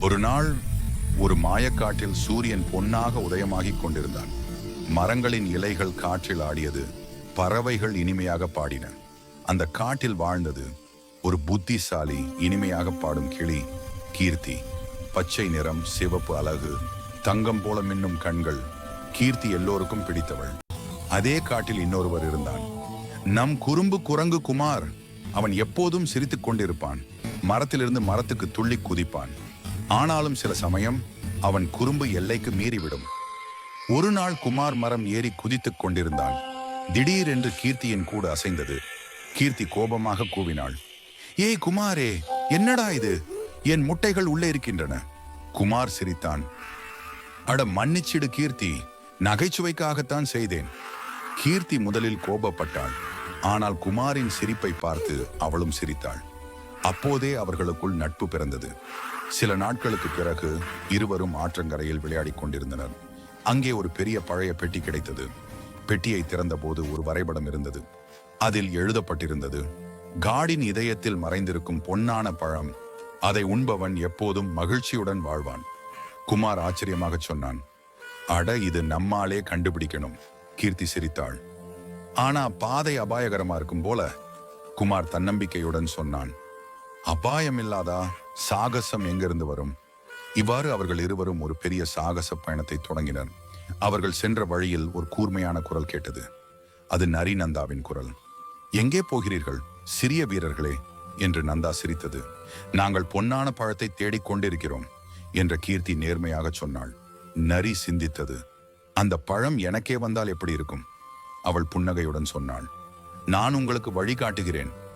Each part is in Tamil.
ஒரு நாள் ஒரு மாயக்காட்டில் சூரியன் பொன்னாக உதயமாகிக் கொண்டிருந்தான். மரங்களின் இலைகள் காற்றில் ஆடியது பறவைகள் இனிமையாக பாடின. அந்த காட்டில் வாழ்ந்தது ஒரு புத்திசாலி இனிமையாக பாடும் கிளி கீர்த்தி. பச்சை நிறம் சிவப்பு அழகு தங்கம் போல மின்னும் கண்கள் கீர்த்தி எல்லோருக்கும் பிடித்தவள். அதே காட்டில் இன்னொருவர் இருந்தான். நம் குறும்பு குரங்கு குமார் அவன் எப்போதும் சிரித்துக் கொண்டிருப்பான். மரத்திலிருந்து மரத்துக்கு துள்ளி குதிப்பான். ஆனாலும் சில சமயம் அவன் குறும்பு எல்லைக்கு மீறிவிடும். ஒரு நாள் குமார் மரம் ஏறி குதித்துக் கொண்டிருந்தான். திடீரென்று கீர்த்தியின் கூடு அசைந்தது. கீர்த்தி கோபமாக கூவினாள். ஏய் குமாரே என்னடா இது? என் முட்டைகள் உள்ளே இருக்கின்றன. குமார் சிரித்தான். அட மன்னிச்சிடு கீர்த்தி நகைச்சுவைக்காகத்தான் செய்தேன். கீர்த்தி முதலில் கோபப்பட்டாள். ஆனால் குமாரின் சிரிப்பை பார்த்து அவளும் சிரித்தாள். அப்போதே அவர்களுக்குள் நட்பு பிறந்தது. சில நாட்களுக்கு பிறகு இருவரும் ஆற்றங்கரையில் விளையாடிக் கொண்டிருந்தனர். அங்கே ஒரு பெரிய பழைய பெட்டி கிடைத்தது. பெட்டியை திறந்தபோது ஒரு வரைபடம் இருந்தது. அதில் எழுதப்பட்டிருந்தது காடின் இதயத்தில் மறைந்திருக்கும் பொன்னான பழம். அதை உண்பவன் எப்போதும் மகிழ்ச்சியுடன் வாழ்வான். குமார் ஆச்சரியமாக சொன்னான் அட இது நம்மாலே கண்டுபிடிக்கணும் கீர்த்தி சிரித்தாள். ஆனா பாதை அபாயகரமா இருக்கும் போல குமார் தன்னம்பிக்கையுடன் சொன்னான் அபாயம் இல்லாதா சாகசம் எங்கிருந்து வரும்? இவ்வாறு அவர்கள் இருவரும் ஒரு பெரிய சாகச பயணத்தை தொடங்கினர். அவர்கள் சென்ற வழியில் ஒரு கூர்மையான குரல் கேட்டது. அது நரி நந்தாவின் குரல். எங்கே போகிறீர்கள் சிறிய வீரர்களே? என்று நந்தா சிரித்தது. நாங்கள் பொன்னான பழத்தை தேடிக் கொண்டிருக்கிறோம் என்ற கீர்த்தி நேர்மையாக சொன்னாள். நரி சிந்தித்தது. அந்த பழம் எனக்கே வந்தால் எப்படி இருக்கும்? அவள் புன்னகையுடன் சொன்னாள். நான் உங்களுக்கு வழிகாட்டுகிறேன்.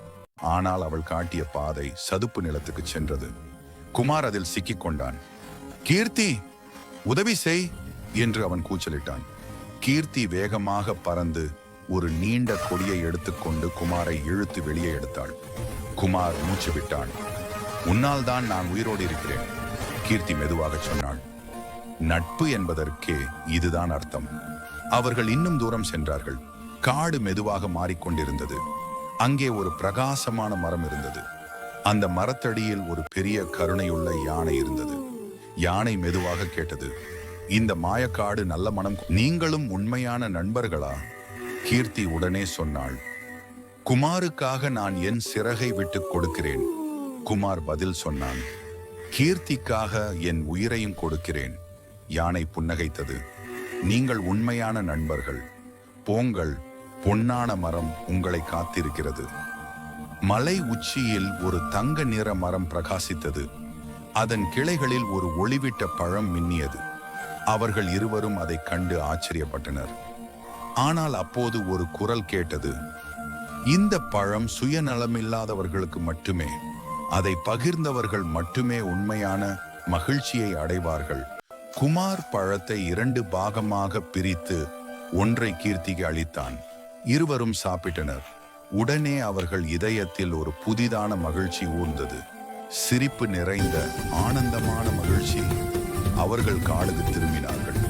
ஆனால் அவள் காட்டிய பாதை சதுப்பு நிலத்துக்கு சென்றது. குமார் அதில் சிக்கிக் கொண்டான். கீர்த்தி உதவி செய் என்று அவன் கூச்சலிட்டான். கீர்த்தி வேகமாக பறந்து ஒரு நீண்ட கொடியை எடுத்துக்கொண்டு குமாரை இழுத்து வெளியே எடுத்தாள். குமார் மூச்சு விட்டான். உன்னால் தான் நான் உயிரோடு இருக்கிறேன் கீர்த்தி மெதுவாக சொன்னாள். நட்பு என்பதற்கே இதுதான் அர்த்தம். அவர்கள் இன்னும் தூரம் சென்றார்கள். காடு மெதுவாக மாறிக்கொண்டிருந்தது. அங்கே ஒரு பிரகாசமான மரம் இருந்தது. அந்த மரத்தடியில் ஒரு பெரிய கருணையுள்ள யானை இருந்தது. யானை மெதுவாக கேட்டது இந்த மாயக்காடு நல்ல மனம் நீங்களும் உண்மையான நண்பர்களா? கீர்த்தி உடனே சொன்னாள் குமாருக்காக நான் என் சிறகை விட்டுக் கொடுக்கிறேன். குமார் பதில் சொன்னான் கீர்த்திக்காக என் உயிரையும் கொடுக்கிறேன். யானை புன்னகைத்தது நீங்கள் உண்மையான நண்பர்கள். போங்கள் பொன்னான மரம் உங்களை காத்திருக்கிறது. மலை உச்சியில் ஒரு தங்க நிற மரம் பிரகாசித்தது. அதன் கிளைகளில் ஒரு ஒளிவிட்ட பழம் மின்னியது. அவர்கள் இருவரும் அதைக் கண்டு ஆச்சரியப்பட்டனர். ஆனால் அப்போது ஒரு குரல் கேட்டது இந்த பழம் சுயநலமில்லாதவர்களுக்கு மட்டுமே அதை பகிர்ந்தவர்கள் மட்டுமே உண்மையான மகிழ்ச்சியை அடைவார்கள். குமார் பழத்தை இரண்டு பாகமாக பிரித்து ஒன்றை கீர்த்திக்கு அளித்தான். இருவரும் சாப்பிட்டனர். உடனே அவர்கள் இதயத்தில் ஒரு புதிதான மகிழ்ச்சி ஊர்ந்தது. சிரிப்பு நிறைந்த ஆனந்தமான மகிழ்ச்சி அவர்கள் காடுக்கு திரும்பினார்கள்.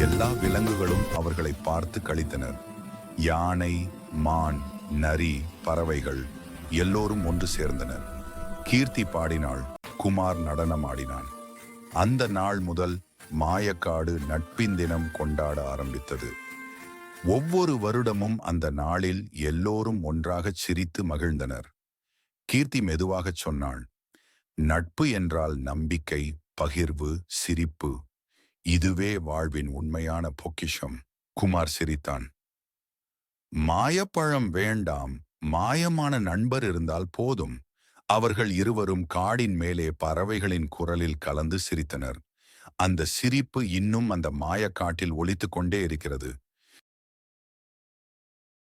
எல்லா விலங்குகளும் அவர்களை பார்த்து கழித்தனர். யானை மான் நரி பறவைகள் எல்லோரும் ஒன்று சேர்ந்தனர். கீர்த்தி பாடினாள் குமார் நடனமாடினான். அந்த நாள் முதல் மாயக்காடு நட்பின் தினம் கொண்டாட ஆரம்பித்தது. ஒவ்வொரு வருடமும் அந்த நாளில் எல்லோரும் ஒன்றாகச் சிரித்து மகிழ்ந்தனர். கீர்த்தி மெதுவாகச் சொன்னாள் நட்பு என்றால் நம்பிக்கை பகிர்வு சிரிப்பு. இதுவே வாழ்வின் உண்மையான பொக்கிஷம் குமார் சிரித்தான். மாயப்பழம் வேண்டாம் மாயமான நண்பர் இருந்தால் போதும். அவர்கள் இருவரும் காடின் மேலே பறவைகளின் குரலில் கலந்து சிரித்தனர். அந்த சிரிப்பு இன்னும் அந்த மாயக்காட்டில் ஒழித்து கொண்டே இருக்கிறது.